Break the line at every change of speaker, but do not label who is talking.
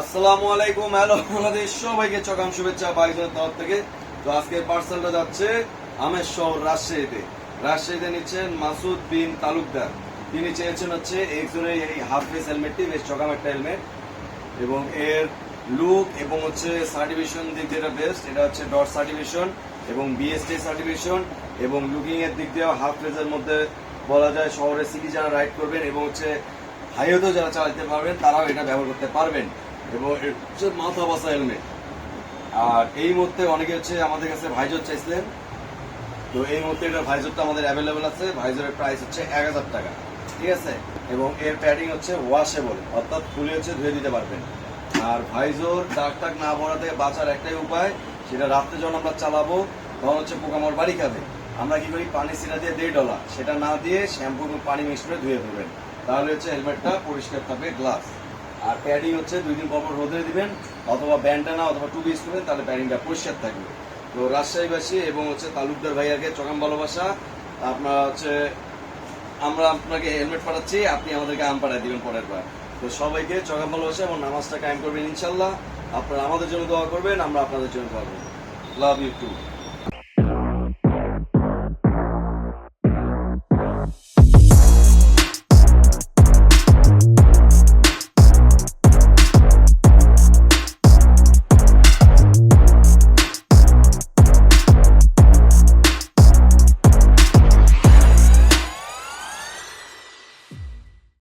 আসসালামু আলাইকুম, হ্যালো বাংলাদেশ, সবাইকে চকাম শুভেচ্ছা বাইকের তরফ থেকে। তো আজকে পার্সেলটা যাচ্ছে আমের শহর রাজশাহীতে। রাজশাহীতে নিচ্ছেন মাসুদ বিন তালুকদার। তিনি চেয়েছেন হচ্ছে এই জোনের এই হাফ ফেস হেলমেটটি বেশ চকাম একটা হেলমেট এবং এর লুক এবং হচ্ছে সার্টিফিকেশন দিক দিয়ে বেস্ট এটা হচ্ছে ডট সার্টিফিকেশন এবং বিএসটি সার্টিফিকেশন এবং লুকিং এর দিক দিয়েও হাফ ফেজের মধ্যে বলা যায় শহরে সিটি যারা রাইড করবেন এবং হচ্ছে হাইওয়েতেও যারা চালাতে পারবেন, তারাও এটা ব্যবহার করতে পারবেন। এবং হচ্ছে মাথা বাসা হেলমেট। আর এই মুহূর্তে অনেকে হচ্ছে আমাদের কাছে ভাইজর চাইছিলেন। তো এই মুহূর্তে এটা ভাইজরটা আমাদের অ্যাভেলেবেল আছে। ভাইজরের প্রাইস হচ্ছে এক হাজার টাকা। ঠিক আছে? এবং এর প্যাডিং হচ্ছে ওয়াশেবল অর্থাৎ খুলে হচ্ছে ধুয়ে দিতে পারবেন। আর ভাইজর দাগ টাক না পড়া থেকে বাঁচার একটাই উপায়, সেটা রাত্রে যখন আমরা চালাবো, তখন হচ্ছে পোকামার বাড়ি খাবে। আমরা কি করি? পানি সিরা দিয়ে দেড় ডলা। সেটা না দিয়ে শ্যাম্পু পানি মিক্স করে ধুয়ে ফেলবেন। তাহলে হচ্ছে হেলমেটটা পরিষ্কার থাকবে গ্লাস আর প্যাডিং হচ্ছে দুই দিন পর পর রোদে দিবেন, অথবা ব্যান্ডানা অথবা টুবি ইউজ করবেন তাহলে প্যাডিংটা পরিষ্কার থাকবে। তো রাজশাহীবাসী এবং হচ্ছে তালুকদার ভাইয়াকে চকাম ভালোবাসা, আপনার হচ্ছে, আমরা আপনাকে হেলমেট পাঠাচ্ছি, আপনি আমাদেরকে আম পাঠাই দিবেন পরের বার। তো সবাইকে চকাম ভালোবাসা এবং নামাজটা কায়েম করবেন ইনশাল্লাহ। আপনারা আমাদের জন্য দোয়া করবেন, আমরা আপনাদের জন্য দোয়া করব। Love you two